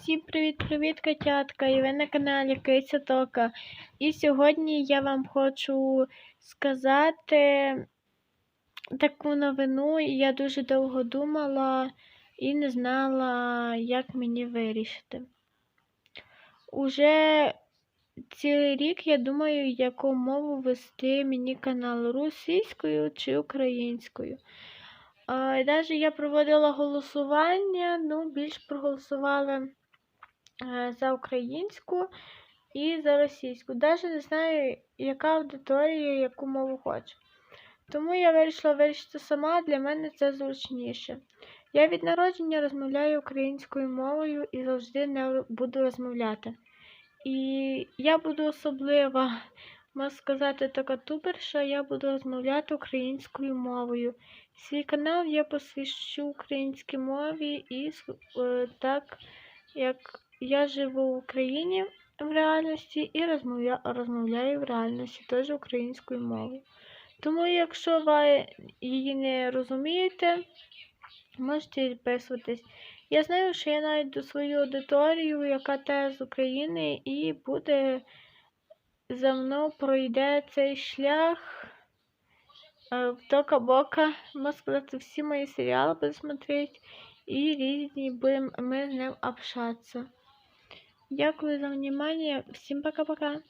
Всім привіт-привіт, котятка! І ви на каналі Киця Тока. І сьогодні я вам хочу сказати таку новину. Я дуже довго думала і не знала, як мені вирішити. Уже цілий рік я думаю, яку мову вести мені канал російською чи українською. Навіть я проводила голосування, ну, більш проголосувала е, за українську і за російську. Навіть не знаю, яка аудиторія, яку мову хоче. Тому я вирішила вирішити сама, для мене це зручніше. Я від народження розмовляю українською мовою і завжди не буду розмовляти. І я буду особлива, можна сказати, така туберша, я буду розмовляти українською мовою. Свій канал я посвящу українській мові і е, так як я живу в Україні в реальності і розмовля, розмовляю в реальності теж українською мовою. Тому, якщо ви її не розумієте, можете відписуватись. Я знаю, що я знайду свою аудиторію, яка теж з України, і буде за мною пройде цей шлях в тока-бока. Можна сказати, всі мої серіали буду смотреть, і різні будемо ми з ним общатися. Дякую за внимание. Всім пока-пока.